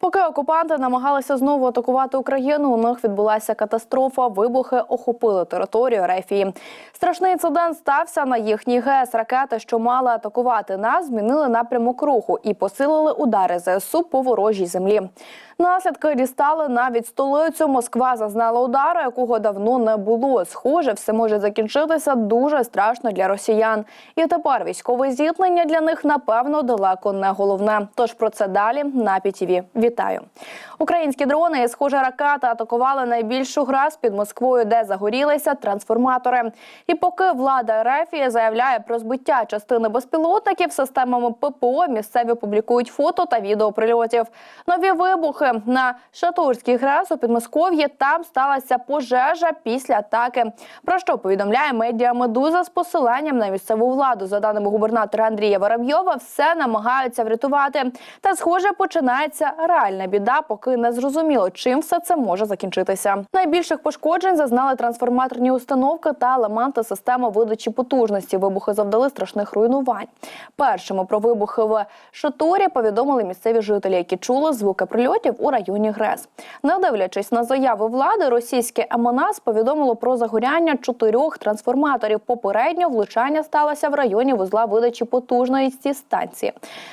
Поки окупанти намагалися знову атакувати Україну, у них відбулася катастрофа. Вибухи охопили територію Рефії. Страшний інцидент стався на їхній ГЕС. Ракети, що мали атакувати нас, змінили напрямок руху і посилили удари ЗСУ по ворожій землі. Наслідки дістали навіть столицю. Москва зазнала удару, якого давно не було. Схоже, все може закінчитися дуже страшно для росіян. І тепер військове зіткнення для них напевно далеко не головне. Тож про це далі на ПІТІВІ. Вітаю. Українські дрони і схоже ракети атакували найбільшу грас під Москвою, де загорілися трансформатори. І поки влада РФ заявляє про збиття частини безпілотників системами ППО, місцеві публікують фото та відео прильотів. Нові вибухи на Шатурській ГРЕС у Підмосков'ї. Там сталася пожежа після атаки. Про що повідомляє медіа Медуза з посиланням на місцеву владу. За даними губернатора Андрія Воробйова, все намагаються врятувати. Та схоже, починається реальна біда, поки не зрозуміло, чим все це може закінчитися. Найбільших пошкоджень зазнали трансформаторні установки та елементи системи видачі потужності. Вибухи завдали страшних руйнувань. Першими про вибухи в Шатурі повідомили місцеві жителі, які чули звуки прильотів у районі ГРЕС. Не дивлячись на заяви влади, російське МНАС повідомило про загоряння чотирьох трансформаторів. Попередньо влучання сталося в районі вузла видачі потужності станції.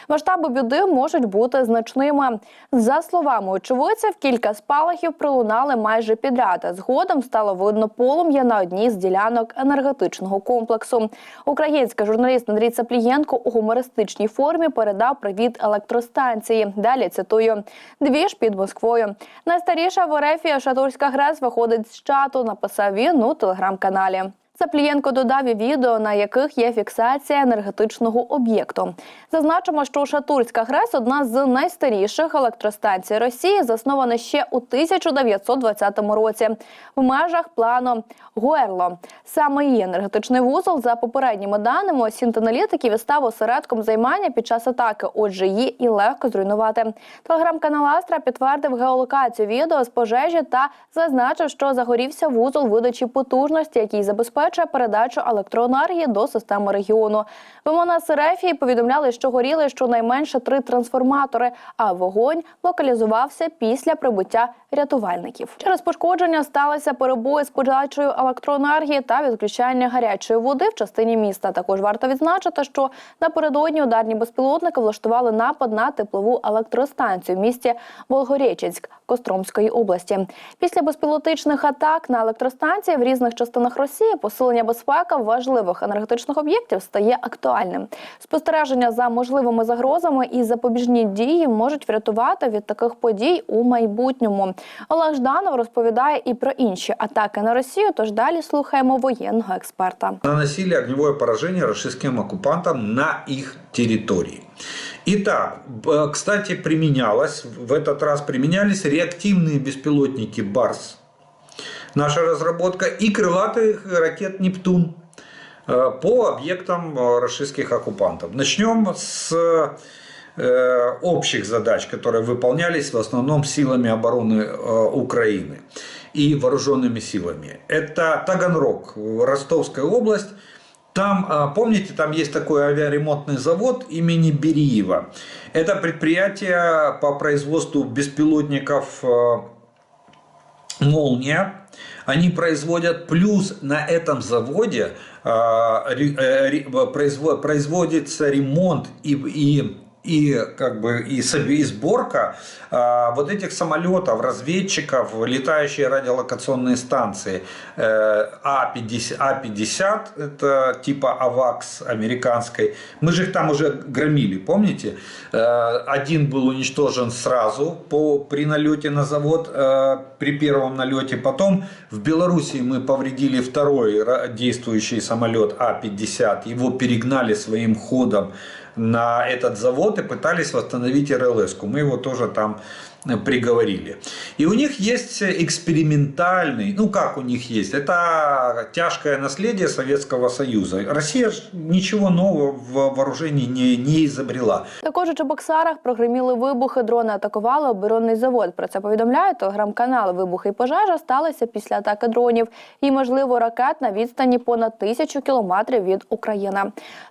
Масштаби біди можуть бути значними. За словами очевидців, кілька спалахів пролунали майже підряд. Згодом стало видно полум'я на одній з ділянок енергетичного комплексу. Український журналіст Андрій Цаплієнко у гумористичній формі передав привіт електростанції. Далі цитую: дві ж під Москвою. Найстаріша в Орефія Шатурська ГРЕС виходить з чату. Написав він у телеграм-каналі. Цаплієнко додав і відео, на яких є фіксація енергетичного об'єкту. Зазначимо, що Шатурська ГРЕС одна з найстаріших електростанцій Росії, заснована ще у 1920 році в межах плану Гуерло. Саме її енергетичний вузол, за попередніми даними, сінтаналітиків і став осередком займання під час атаки. Отже, її і легко зруйнувати. Телеграм-канал Астра підтвердив геолокацію відео з пожежі та зазначив, що загорівся вузол видачі потужності, який забезпечує передачу електроенергії до системи регіону. ВМН Серефії повідомляли, що горіли щонайменше три трансформатори, а вогонь локалізувався після прибуття рятувальників. Через пошкодження сталися перебої з подачею електроенергії та відключання гарячої води в частині міста. Також варто відзначити, що напередодні ударні безпілотники влаштували напад на теплову електростанцію в місті Волгореченськ Костромської області. Після безпілотичних атак на електростанції в різних частинах Росії посилення безпеки важливих енергетичних об'єктів стає актуальним. Спостереження за можливими загрозами і запобіжні дії можуть врятувати від таких подій у майбутньому. Олег Жданов розповідає і про інші атаки на Росію. Тож далі слухаємо воєнного експерта. наносили огневое поражение российским оккупантам на их территории. Итак, кстати, применялось, в этот раз применялись реактивные беспилотники «Барс», наша разработка, и крылатых ракет «Нептун» э, по объектам э, российских оккупантов. Начнем с э, общих задач, которые выполнялись в основном силами обороны Украины и вооруженными силами. Это Таганрог, Ростовская область. Там, помните, там есть такой авиаремонтный завод имени Бериева. Это предприятие по производству беспилотников «Молния». Они производят, плюс на этом заводе э, производится ремонт и, и и как бы и, сборка а, вот этих самолетов, разведчиков, летающие радиолокационные станции э, А-50, А-50, это типа АВАКС американской. Мы же их там уже громили, помните? Э, один был уничтожен сразу по, при налете на завод, э, при первом налете. Потом в Белоруссии мы повредили второй действующий самолет А-50. Его перегнали своим ходом на этот завод и пытались восстановить РЛС. -ку. Мы его тоже там э, приговорили. И у них есть экспериментальный, ну как у них есть, это тяжкое наследие Советского Союза. Россия ж ничего нового в вооружении не, не изобрела. Також у Чебоксарах прогреміли вибухи. Дрони атакували оборонний завод. Про це повідомляє телеграм-канал. Вибухи і пожежа сталися після атаки дронів і, можливо, ракет на відстані понад тисячу кілометрів від України.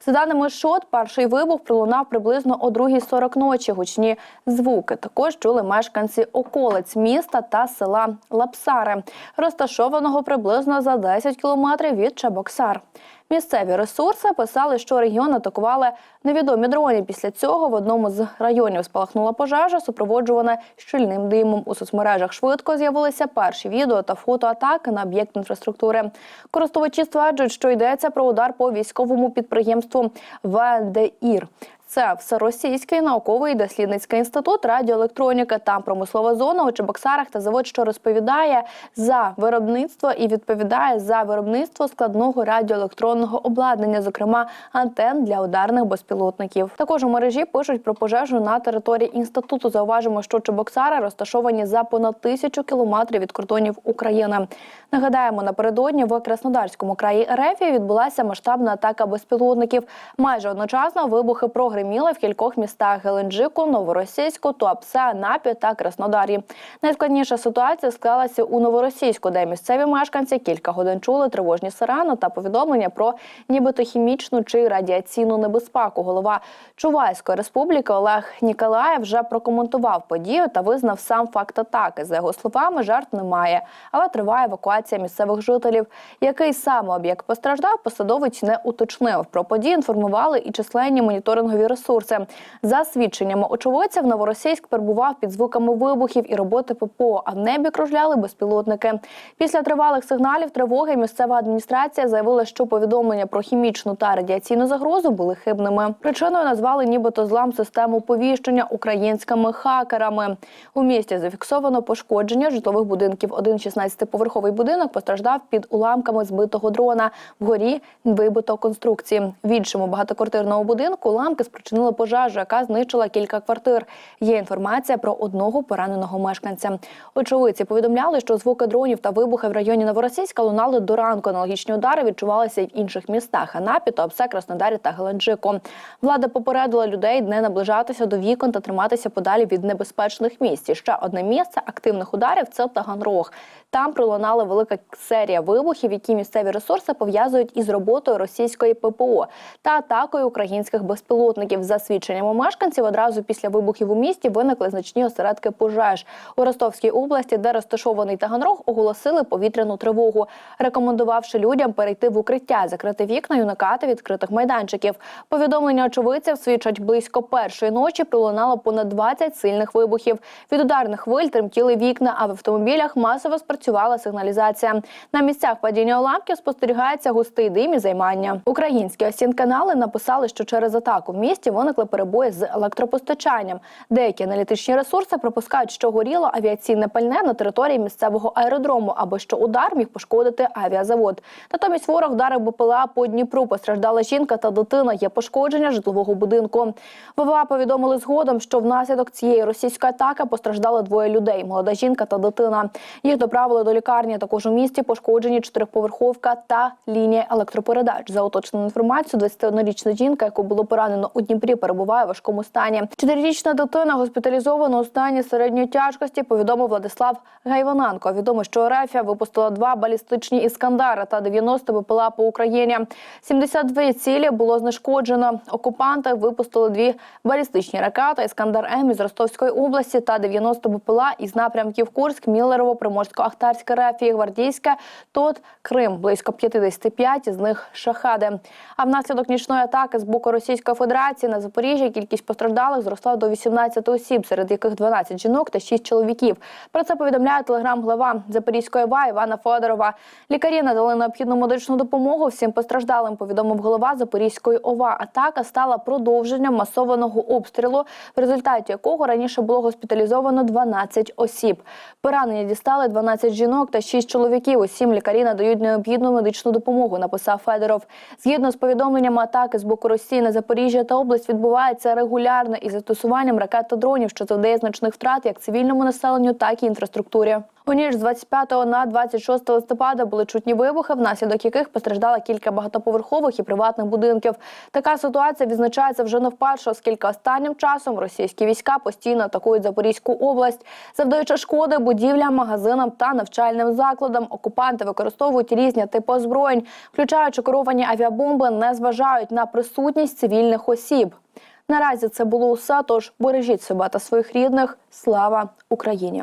За даними ШОТ, перший вибух вибух пролунав приблизно о 2.40 ночі. Гучні звуки також чули мешканці околиць міста та села Лапсари, розташованого приблизно за 10 кілометрів від Чебоксар. Місцеві ресурси писали, що регіон атакували невідомі дрони. Після цього в одному з районів спалахнула пожежа, супроводжувана щільним димом. У соцмережах швидко з'явилися перші відео та фото атаки на об'єкт інфраструктури. Користувачі стверджують, що йдеться про удар по військовому підприємству ВДІР. Це всеросійський науковий дослідницький інститут радіоелектроніки та промислова зона у Чебоксарах та завод, що розповідає за виробництво і відповідає за виробництво складного радіоелектронного обладнання, зокрема антен для ударних безпілотників. Також у мережі пишуть про пожежу на території інституту. Зауважимо, що Чебоксари розташовані за понад тисячу кілометрів від кордонів України. Нагадаємо, напередодні в Краснодарському краї РФ відбулася масштабна атака безпілотників. Майже одночасно вибухи прогреміли в кількох містах Геленджику, Новоросійську, Туапсе, Анапі та Краснодарі. Найскладніша ситуація склалася у Новоросійську, де місцеві мешканці кілька годин чули тривожні сирени та повідомлення про нібито хімічну чи радіаційну небезпеку. Голова Чувайської республіки Олег Ніколаєв вже прокоментував подію та визнав сам факт атаки. За його словами, жертв немає, але триває евакуація місцевих жителів. Який саме об'єкт постраждав, посадовець не уточнив. Про події інформували і численні моніторингові ресурси. За свідченнями очевидців, Новоросійськ перебував під звуками вибухів і роботи ППО, а в небі кружляли безпілотники. Після тривалих сигналів тривоги місцева адміністрація заявила, що повідомлення про хімічну та радіаційну загрозу були хибними. Причиною назвали нібито злам систему повіщення українськими хакерами. У місті зафіксовано пошкодження житлових будинків. Один 16-поверховий будинок постраждав під уламками збитого дрона. Вгорі вибито конструкції. В іншому багатоквартирному будинку уламки спричинили пожежу, яка знищила кілька квартир. Є інформація про одного пораненого мешканця. Очевидці повідомляли, що звуки дронів та вибухи в районі Новоросійська лунали до ранку. Аналогічні удари відчувалися й в інших містах Анапі, Туапсе, Краснодарі та Геленджику. Влада попередила людей не наближатися до вікон та триматися подалі від небезпечних місць. І ще одне місце активних ударів це Таганрог. Там пролунала велика серія вибухів, які місцеві ресурси пов'язують із роботою російської ППО та атакою українських безпілотників. За свідченнями мешканців, одразу після вибухів у місті виникли значні осередки пожеж у Ростовській області, де розташований Таганрог, оголосили повітряну тривогу, рекомендувавши людям перейти в укриття, закрити вікна і уникати відкритих майданчиків. Повідомлення очевидців свідчать близько першої ночі. Пролунало понад 20 сильних вибухів. Від ударних хвиль тремтіли вікна, а в автомобілях масово спрацювала сигналізація. На місцях падіння уламків спостерігається густий дим і займання. Українські осінканали написали, що через атаку в місті виникли перебої з електропостачанням. Деякі аналітичні ресурси припускають, що горіло авіаційне пальне на території місцевого аеродрому, або що удар міг пошкодити авіазавод. Натомість ворог вдарив БПЛА по Дніпру. Постраждала жінка та дитина. Є пошкодження житлового будинку. ВВА повідомили згодом, що внаслідок цієї російської атаки постраждали двоє людей: молода жінка та дитина. Їх доправили до лікарні. Також у місті пошкоджені чотирьохповерховка та лінія електропередач. За уточнену інформацію, 21-річна жінка, яку було поранено у Дніпрі, перебуває в важкому стані. Чотирирічна дитина госпіталізована у стані середньої тяжкості. Повідомив Владислав Гайваненко. Відомо, що Рефія випустила два балістичні іскандари та 90 БПЛА по Україні. 72 цілі було знешкоджено. Окупанти випустили дві балістичні ракети Іскандар М із Ростовської області та 90 БПЛА із напрямків Курськ, Міллерово, Приморсько-Ахтарська Рефії, Гвардійська, Тот, Крим. Близько 55 з них шахади. А внаслідок нічної атаки з боку Російської Федерації на Запоріжжі кількість постраждалих зросла до 18 осіб, серед яких 12 жінок та 6 чоловіків. Про це повідомляє телеграм-глава Запорізької ОВА Івана Федорова. Лікарі надали необхідну медичну допомогу всім постраждалим. Повідомив голова Запорізької ОВА. Атака стала продовженням масованого обстрілу, в результаті якого раніше було госпіталізовано 12 осіб. Поранення дістали 12 жінок та 6 чоловіків. Усім лікарі надають необхідну медичну допомогу. Написав Федоров. Згідно з повідомленнями, атаки з боку Росії на Запоріжжя та область відбувається регулярно із застосуванням ракет та дронів, що завдає значних втрат як цивільному населенню, так і інфраструктурі. У ніч з 25 на 26 листопада були чутні вибухи, внаслідок яких постраждало кілька багатоповерхових і приватних будинків. Така ситуація відзначається вже не вперше, оскільки останнім часом російські війська постійно атакують Запорізьку область, завдаючи шкоди будівлям, магазинам та навчальним закладам. Окупанти використовують різні типи озброєнь, включаючи керовані авіабомби, не зважають на присутність цивільних осіб. Наразі це було усе. Тож бережіть себе та своїх рідних. Слава Україні!